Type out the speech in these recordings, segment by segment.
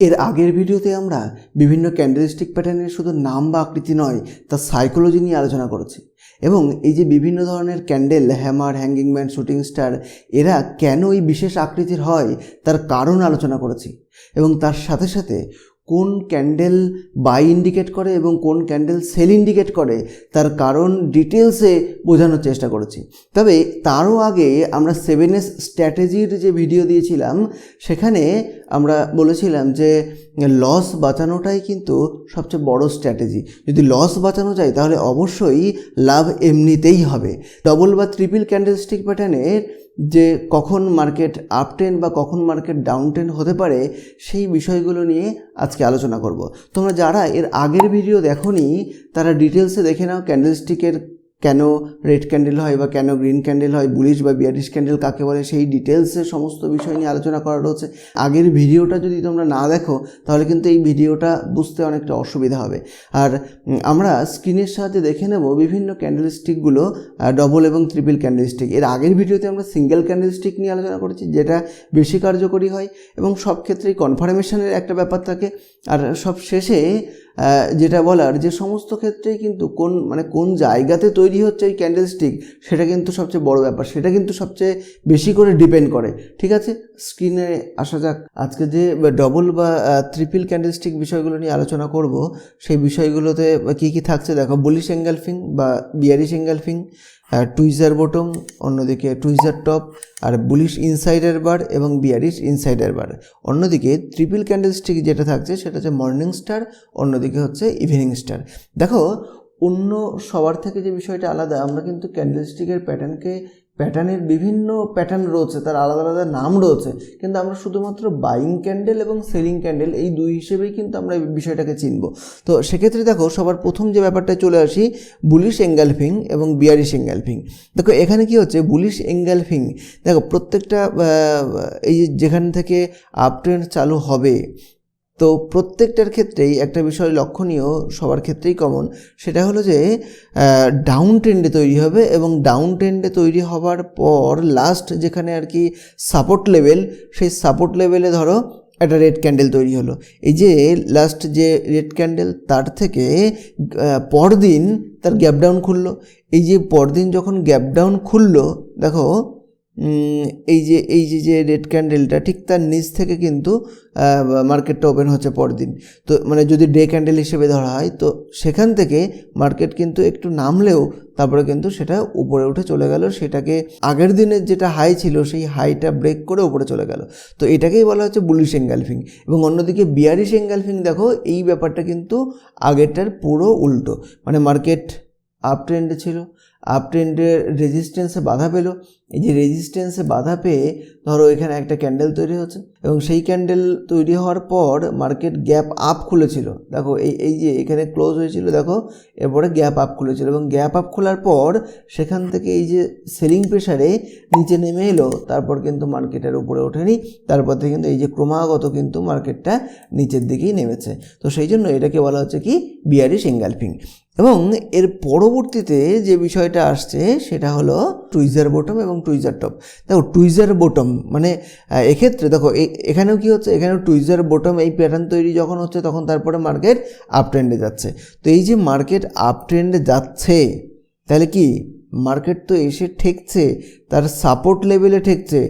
এর আগের ভিডিওতে আমরা বিভিন্ন ক্যান্ডেলস্টিক প্যাটার্নের শুধু নাম বা আকৃতি নয় তার সাইকোলজি নিয়ে আলোচনা করেছি। এবং এই যে বিভিন্ন ধরনের candle hammer hanging man shooting star এরা কেন এই বিশেষ আকৃতির হয়, তার কারণ আলোচনা করেছি। এবং তার সাথে সাথে কোন ক্যান্ডেল বাই ইন্ডিকেট করে এবং কোন ক্যান্ডেল সেল ইন্ডিকেট করে, তার কারণ ডিটেলসে বোঝানোর চেষ্টা করেছি। তবে তারও আগে আমরা সেভেন এস স্ট্র্যাটেজির যে ভিডিও দিয়েছিলাম, সেখানে আমরা বলেছিলাম যে লস বাঁচানোটাই কিন্তু সবচেয়ে বড় স্ট্র্যাটেজি যদি লস বাঁচানো যায়, তাহলে অবশ্যই লাভ এমনিতেই হবে। ডবল বা ট্রিপল ক্যান্ডেলস্টিক প্যাটার্নের যে কখন মার্কেট আপ বা কখন মার্কেট ডাউন হতে পারে, সেই বিষয়গুলো নিয়ে আজকে আলোচনা করব। তোমরা যারা এর আগের ভিডিও দেখোনি, তারা ডিটেলসে দেখে নাও ক্যান্ডেলস্টিকের কেন রেড ক্যান্ডেল হয় বা কেন গ্রিন ক্যান্ডেল হয় বুলিশ বা বিয়ারিশ ক্যান্ডেল কাকে বলে, সেই ডিটেলসের সমস্ত বিষয় নিয়ে আলোচনা করা রয়েছে। আগের ভিডিওটা যদি তোমরা না দেখো, তাহলে কিন্তু এই ভিডিওটা বুঝতে অনেকটা অসুবিধা হবে। আর আমরা স্ক্রিনের সাহায্যে দেখে নেব বিভিন্ন ক্যান্ডেল স্টিকগুলো ডবল এবং ট্রিপল ক্যান্ডেল স্টিক এর আগের ভিডিওতে আমরা সিঙ্গেল ক্যান্ডেলস্টিক নিয়ে আলোচনা করেছি, যেটা বেশি কার্যকরী হয় এবং সব ক্ষেত্রেই কনফার্মেশনের একটা ব্যাপার থাকে। আর সব শেষে যেটা বলার যে সমস্ত ক্ষেত্রেই কিন্তু কোন মানে কোন জায়গাতে তৈরি হচ্ছে এই ক্যান্ডেল স্টিক সেটা কিন্তু সবচেয়ে বড় ব্যাপার। সেটা কিন্তু সবচেয়ে বেশি করে ডিপেন্ড করে। ঠিক আছে? স্ক্রিনে আসা যাক। আজকে যে ডবল বা ট্রিপল ক্যান্ডেলস্টিক বিষয়গুলো নিয়ে আলোচনা করব, সেই বিষয়গুলোতে কী কী থাকছে দেখো। বুলিশ এঙ্গালফিং বা বিয়ারিশ এঙ্গালফিং টুইজার বটম অন্যদিকে টুইজার টপ আর বুলিশ ইনসাইডার বার এবং বিয়ারিশ ইনসাইডার বার অন্যদিকে ত্রিপিল ক্যান্ডেল স্টিক যেটা থাকছে, সেটা হচ্ছে মর্নিং স্টার অন্যদিকে হচ্ছে ইভিনিং স্টার দেখো, অন্য সবার থেকে যে বিষয়টা আলাদা, আমরা কিন্তু ক্যান্ডেলস্টিকের প্যাটার্নকে প্যাটার্নের বিভিন্ন প্যাটার্ন রয়েছে, তার আলাদা আলাদা নাম রয়েছে, কিন্তু আমরা শুধুমাত্র বাইং ক্যান্ডেল এবং সেলিং ক্যান্ডেল এই দুই হিসেবেই কিন্তু আমরা এই বিষয়টাকে চিনব। তো সেক্ষেত্রে দেখো, সবার প্রথম যে ব্যাপারটা চলে আসি বুলিশ এঙ্গালফিং এবং বিয়ারিশ এঙ্গালফিং দেখো, এখানে কি হচ্ছে? বুলিশ এঙ্গালফিং দেখো, প্রত্যেকটা এই যেখান থেকে আপ ট্রেন্ড চালু হবে তো প্রত্যেকটার ক্ষেত্রেই একটা বিষয় লক্ষণীয়, সবার ক্ষেত্রেই কমন সেটা হলো যে ডাউন ট্রেন্ডে তৈরি হবে এবং ডাউন ট্রেন্ডে তৈরি হওয়ার পর লাস্ট যেখানে আর কি সাপোর্ট লেভেল সেই সাপোর্ট লেভেলে ধরো একটা রেড ক্যান্ডেল তৈরি হলো। এই যে লাস্ট যে রেড ক্যান্ডেল তার থেকে পরদিন তার গ্যাপ ডাউন খুললো। এই যে পরদিন যখন গ্যাপ ডাউন খুললো, দেখো এই যে এই যে যে রেড ক্যান্ডেলটা ঠিক তার নিচ থেকে কিন্তু মার্কেটটা ওপেন হচ্ছে পরদিন। তো মানে যদি ডে ক্যান্ডেল হিসেবে ধরা হয়, তো সেখান থেকে মার্কেট কিন্তু একটু নামলেও তারপরে কিন্তু সেটা উপরে উঠে চলে গেল। সেটাকে আগের দিনের যেটা হাই ছিল, সেই হাইটা ব্রেক করে উপরে চলে গেল। তো এটাকেই বলা হচ্ছে বুলিশ এঙ্গালফিং এবং অন্যদিকে বিয়ারিশ এঙ্গালফিং দেখো, এই ব্যাপারটা কিন্তু আগেরটার পুরো উল্টো। মানে মার্কেট আপ ট্রেন্ডে ছিল আপ ট্রেন্ডের রেজিস্ট্যান্সে বাধা পেল, এই যে রেজিস্ট্যান্সে বাধা পেয়ে ধরো এখানে একটা ক্যান্ডেল তৈরি হচ্ছে এবং সেই ক্যান্ডেল তৈরি হওয়ার পর মার্কেট গ্যাপ আপ খুলেছিল। দেখো এই এই যে এখানে ক্লোজ হয়েছিল, দেখো এরপরে গ্যাপ আপ খুলেছিল এবং গ্যাপ আপ খোলার পর সেখান থেকে এই যে সেলিং প্রেশারে নিচে নেমে এলো, তারপর কিন্তু মার্কেটের উপরে ওঠেনি, তারপর থেকে কিন্তু এই যে ক্রমাগত কিন্তু মার্কেটটা নিচের দিকেই নেমেছে। তো সেই জন্য এটাকে বলা হচ্ছে কি বিয়ারিশ এঙ্গালফিং এবং এর পরবর্তীতে যে বিষয়টা আসছে সেটা হলো টুইজার বটম এবং টুইজার টপ দেখো টুইজার বটম মানে এক্ষেত্রে দেখো এখানেও কি হচ্ছে? এখানেও টুইজার বটম এই প্যাটার্ন তৈরি যখন হচ্ছে, তখন তারপরে মার্কেট আপ ট্রেন্ডে যাচ্ছে। তো এই যে মার্কেট আপ ট্রেন্ডে যাচ্ছে, তাহলে কি? মার্কেট তো এসে ঠেকছে, তার সাপোর্ট লেভেলে ঠেকছে।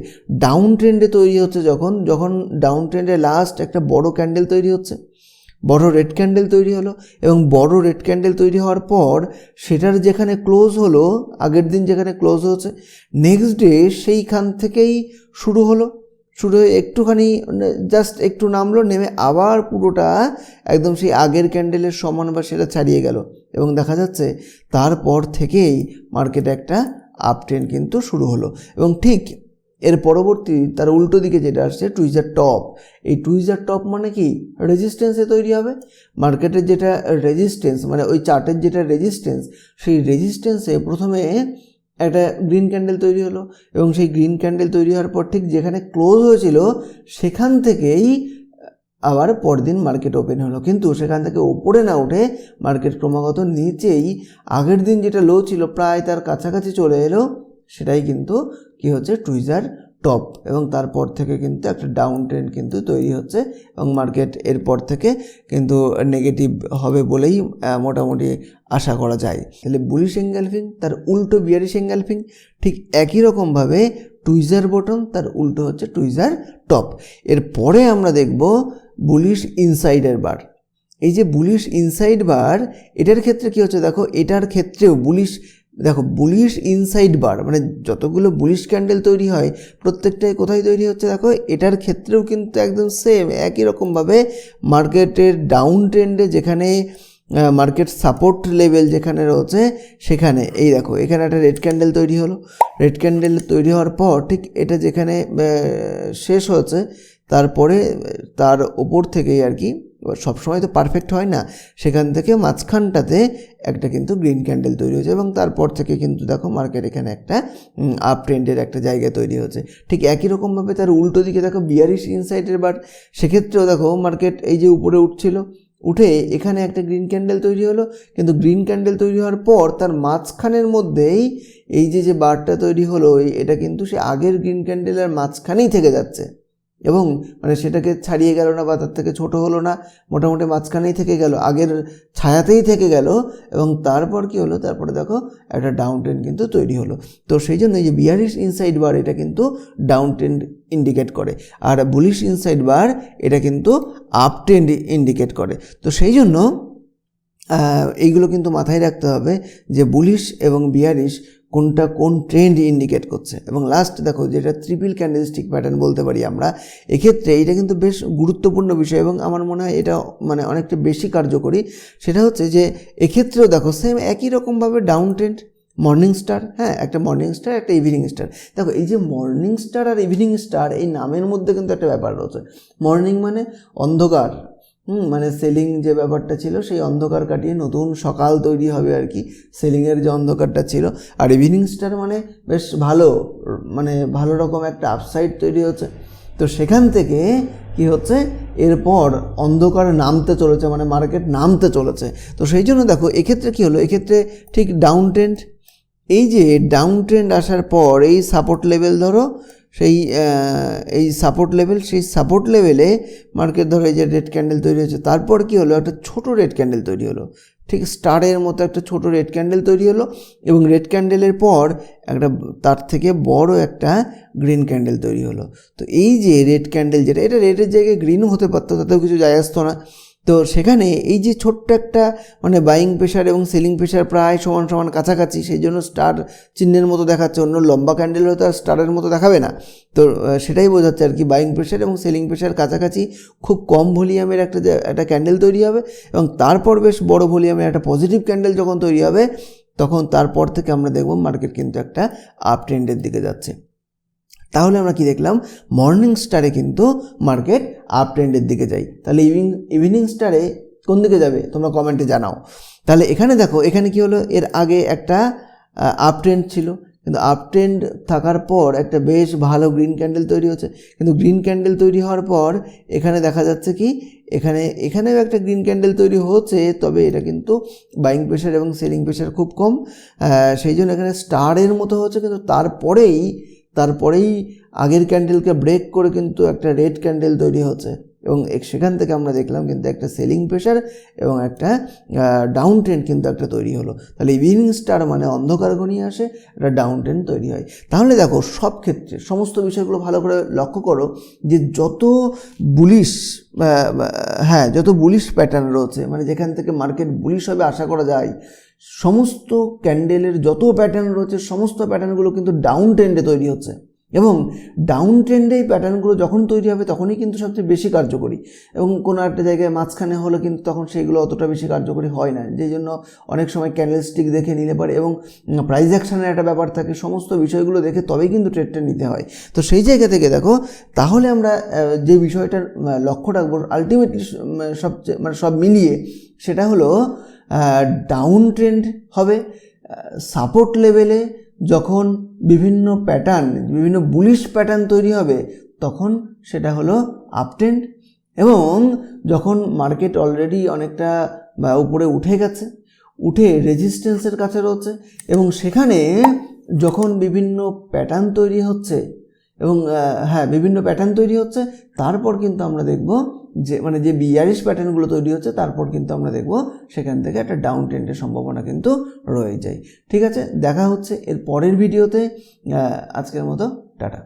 ডাউন ট্রেন্ডে তৈরি হচ্ছে যখন যখন ডাউন ট্রেন্ডে লাস্ট একটা বড় ক্যান্ডেল তৈরি হচ্ছে। বড় রেড ক্যান্ডেল তৈরি হলো এবং বড় রেড ক্যান্ডেল তৈরি হওয়ার পর সেটার যেখানে ক্লোজ হলো, আগের দিন যেখানে ক্লোজ হচ্ছে নেক্সট ডে সেইখান থেকেই শুরু হলো। শুরু হয়ে একটুখানি জাস্ট একটু নামলো, নেমে আবার পুরোটা একদম সেই আগের ক্যান্ডেলের সমান বা সেটা ছাড়িয়ে গেল। এবং দেখা যাচ্ছে তারপর থেকেই মার্কেটে একটা আপ ট্রেন্ড কিন্তু শুরু হলো। এবং ঠিক এর পরবর্তী তার উল্টো দিকে যেটা আসছে টুইজার টপ এই টুইজার টপ মানে কি? রেজিস্ট্যান্সে তৈরি হবে। মার্কেটের যেটা রেজিস্ট্যান্স মানে ওই চার্টের যেটা রেজিস্ট্যান্স সেই রেজিস্ট্যান্সে প্রথমে একটা গ্রিন ক্যান্ডেল তৈরি হলো এবং সেই গ্রিন ক্যান্ডেল তৈরি হওয়ার পর ঠিক যেখানে ক্লোজ হয়েছিল, সেখান থেকেই আবার পরদিন মার্কেট ওপেন হলো। কিন্তু সেখান থেকে ওপরে না উঠে মার্কেট ক্রমাগত নিচেই আগের দিন যেটা লো ছিল, প্রায় তার কাছাকাছি চলে এলো। সেটাই কিন্তু কি হচ্ছে টুইজার টপ এবং তারপর থেকে কিন্তু একটা ডাউন ট্রেন্ড কিন্তু তৈরি হচ্ছে এবং মার্কেট এরপর থেকে কিন্তু নেগেটিভ হবে বলেই মোটামুটি আশা করা যায়। তাহলে বুলিশ এঙ্গেলফিং, তার উল্টো বিয়ারিশ এঙ্গেলফিং, ঠিক একই রকমভাবে টুইজার বটম, তার উল্টো হচ্ছে টুইজার টপ। এরপরে আমরা দেখব বুলিশ ইনসাইডের বার। এই যে বুলিশ ইনসাইড বার, এটার ক্ষেত্রে কি হচ্ছে দেখো, এটার ক্ষেত্রেও বুলিশ দেখো বুলিশ ইনসাইড বার মানে যতগুলো বুলিশ ক্যান্ডেল তৈরি হয়, প্রত্যেকটাই কোথায় তৈরি হচ্ছে দেখো, এটার ক্ষেত্রেও কিন্তু একদম সেম একই রকমভাবে মার্কেটের ডাউন ট্রেন্ডে যেখানে মার্কেট সাপোর্ট লেভেল যেখানে রয়েছে, সেখানে, এই দেখো, এখানে একটা রেড ক্যান্ডেল তৈরি হলো। রেড ক্যান্ডেল তৈরি হওয়ার পর ঠিক এটা যেখানে শেষ হয়েছে, তারপরে, তার ওপর থেকেই আর কি সবসময় তো পারফেক্ট হয় না, সেখান থেকে মাঝখানটাতে একটা কিন্তু গ্রিন ক্যান্ডেল তৈরি হয়েছে এবং তারপর থেকে কিন্তু দেখো মার্কেট এখানে একটা আপ ট্রেন্ডের একটা জায়গা তৈরি হচ্ছে ঠিক একই রকমভাবে তার উল্টো দিকে দেখো বিয়ারিশ ইনসাইডের বার, সেক্ষেত্রেও দেখো মার্কেট এই যে উপরে উঠছিল, উঠে এখানে একটা গ্রিন ক্যান্ডেল তৈরি হলো, কিন্তু গ্রিন ক্যান্ডেল তৈরি হওয়ার পর তার মাঝখানের মধ্যেই এই যে যে বারটা তৈরি হলো এটা কিন্তু সে আগের গ্রিন ক্যান্ডেলের মাঝখানেই থেকে যাচ্ছে। এবং মানে সেটাকে ছাড়িয়ে গেল না বা তার থেকে ছোট হলো না, মোটামুটি মাঝখানেই থেকে গেল, আগের ছায়াতেই থেকে গেল এবং তারপর কি হলো? তারপরে দেখো একটা ডাউন ট্রেন্ড কিন্তু তৈরি হলো। তো সেই জন্য এই যে বিয়ারিশ ইনসাইড বার এটা কিন্তু ডাউন ট্রেন্ড ইন্ডিকেট করে আর বুলিশ ইনসাইড বার এটা কিন্তু আপ ট্রেন্ড ইন্ডিকেট করে। তো সেই জন্য এইগুলো কিন্তু মাথায় রাখতে হবে যে বুলিশ এবং বিয়ারিশ কোনটা কোন ট্রেন্ড ইন্ডিকেট করছে। এবং লাস্ট দেখো যেটা ট্রিপল ক্যান্ডেলস্টিক প্যাটার্ন বলতে পারি আমরা, এক্ষেত্রে এটা কিন্তু বেশ গুরুত্বপূর্ণ বিষয় এবং আমার মনে হয় এটা মানে অনেকটা বেশি কার্যকরী। সেটা হচ্ছে যে এক্ষেত্রেও দেখো সেম একই রকমভাবে ডাউন ট্রেন্ড মর্নিং স্টার হ্যাঁ একটা মর্নিং স্টার একটা ইভিনিং স্টার দেখো এই যে মর্নিং স্টার আর ইভিনিং স্টার এই নামের মধ্যে কিন্তু একটা ব্যাপার রয়েছে। মর্নিং মানে অন্ধকার হুম মানে সেলিং যে ব্যাপারটা ছিল, সেই অন্ধকার কাটিয়ে নতুন সকাল তৈরি হবে আর কি। সেলিংয়ের যে অন্ধকারটা ছিল। আর ইভিনিং স্টার মানে বেশ ভালো মানে ভালো রকম একটা আপসাইড তৈরি হচ্ছে। তো সেখান থেকে কি হচ্ছে? এরপর অন্ধকার নামতে চলেছে মানে মার্কেট নামতে চলেছে। তো সেই জন্য দেখো, এক্ষেত্রে কি হলো? এক্ষেত্রে ঠিক ডাউন ট্রেন্ড এই যে ডাউন ট্রেন্ড আসার পর এই সাপোর্ট লেভেল ধরো সেই এই সাপোর্ট লেভেল সেই সাপোর্ট লেভেলে মার্কেট ধরো এই যে রেড ক্যান্ডেল তৈরি হয়েছে, তারপর কি হলো? একটা ছোট রেড ক্যান্ডেল তৈরি হলো। ঠিক স্টারের মতো একটা ছোট রেড ক্যান্ডেল তৈরি হলো এবং রেড ক্যান্ডেলের পর একটা তার থেকে বড় একটা গ্রিন ক্যান্ডেল তৈরি হলো। তো এই যে রেড ক্যান্ডেল যেটা, এটা রেডের জায়গায় গ্রিনও হতে পারতো, তাতেও কিছু যায় আসতো না। তো সেখানে এই যে ছোট্ট একটা মানে বাইং প্রেশার এবং সেলিং প্রেশার প্রায় সমান সমান কাছাকাছি, সেই জন্য স্টার চিহ্নের মতো দেখাচ্ছে, অন্য লম্বা ক্যান্ডেল হয়তো আর স্টারের মতো দেখাবে না। তো সেটাই বোঝাচ্ছে আর কি বাইং প্রেশার এবং সেলিং প্রেশার কাছাকাছি খুব কম ভলিউমের একটা একটা ক্যান্ডেল তৈরি হবে এবং তারপর বেশ বড় ভলিউমের একটা পজিটিভ ক্যান্ডেল যখন তৈরি হবে, তখন তারপর থেকে আমরা দেখব মার্কেট কিন্তু একটা আপ ট্রেন্ডের দিকে যাচ্ছে। তাহলে আমরা কি দেখলাম? মর্নিং স্টারে কিন্তু মার্কেট আপ ট্রেন্ডের দিকে যাই তাহলে ইভিনিং ইভিনিং স্টারে কোন দিকে যাবে? তোমরা কমেন্টে জানাও। তাহলে এখানে দেখো, এখানে কি হলো? এর আগে একটা আপ ট্রেন্ড ছিল। কিন্তু আপ ট্রেন্ড থাকার পর একটা বেশ ভালো গ্রিন ক্যান্ডেল তৈরি হচ্ছে। কিন্তু গ্রিন ক্যান্ডেল তৈরি হওয়ার পর এখানে দেখা যাচ্ছে কি? এখানে, এখানেও একটা গ্রিন ক্যান্ডেল তৈরি হচ্ছে, তবে এটা কিন্তু বাইং প্রেশার এবং সেলিং প্রেশার খুব কম। সেই জন্য এখানে স্টারের মতো হচ্ছে। কিন্তু তারপরেই তারপরেই আগের ক্যান্ডেলকে ব্রেক করে কিন্তু একটা রেড ক্যান্ডেল তৈরি হচ্ছে। এবং সেখান থেকে আমরা দেখলাম কিন্তু একটা সেলিং প্রেশার এবং একটা ডাউন ট্রেন্ড কিন্তু একটা তৈরি হলো। তাহলে ইভিনিং স্টার মানে অন্ধকার ঘনিয়ে আসে, একটা ডাউন ট্রেন্ড তৈরি হয়। তাহলে দেখো সব ক্ষেত্রে, সমস্ত বিষয়গুলো ভালো করে লক্ষ্য করো যে যত বুলিশ হ্যাঁ যত বুলিশ প্যাটার্ন রয়েছে মানে যেখান থেকে মার্কেট বুলিশ হবে আশা করা যায় সমস্ত ক্যান্ডেলের যত প্যাটার্ন রয়েছে, সমস্ত প্যাটার্নগুলো কিন্তু ডাউন ট্রেন্ডে তৈরি হচ্ছে। এবং ডাউন ট্রেন্ডে এই প্যাটার্নগুলো যখন তৈরি হবে, তখনই কিন্তু সবচেয়ে বেশি কার্যকরী। এবং কোনো একটা জায়গায় মাঝখানে হলে কিন্তু তখন সেইগুলো অতটা বেশি কার্যকরী হয় না। যেই জন্য অনেক সময় ক্যান্ডেল স্টিক দেখে নিলে পারে এবং প্রাইজ অ্যাকশানের একটা ব্যাপার থাকে, সমস্ত বিষয়গুলো দেখে তবেই কিন্তু ট্রেডটা নিতে হয়। তো সেই জায়গা থেকে দেখো, তাহলে আমরা যে বিষয়টার লক্ষ্য রাখব আলটিমেটলি সবচেয়ে মানে সব মিলিয়ে, সেটা হলো ডাউন ট্রেন্ড হবে। সাপোর্ট লেভেলে যখন বিভিন্ন প্যাটার্ন বিভিন্ন বুলিশ প্যাটার্ন তৈরি হবে, তখন সেটা হলো আপ ট্রেন্ড এবং যখন মার্কেট অলরেডি অনেকটা, বা উপরে উঠে গেছে, উঠে রেজিস্ট্যান্সের কাছে রয়েছে, এবং সেখানে যখন বিভিন্ন প্যাটার্ন তৈরি হচ্ছে এবং হ্যাঁ বিভিন্ন প্যাটার্ন তৈরি হচ্ছে। তারপর কিন্তু আমরা দেখব যে মানে যে বিয়ারিশ প্যাটার্নগুলো তৈরি হচ্ছে, তারপর কিন্তু আমরা দেখব সেখান থেকে একটা ডাউন ট্রেন্ডের সম্ভাবনা কিন্তু রয়ে যায়। ঠিক আছে? দেখা হচ্ছে এর পরের ভিডিওতে আজকের মতো, টাটা।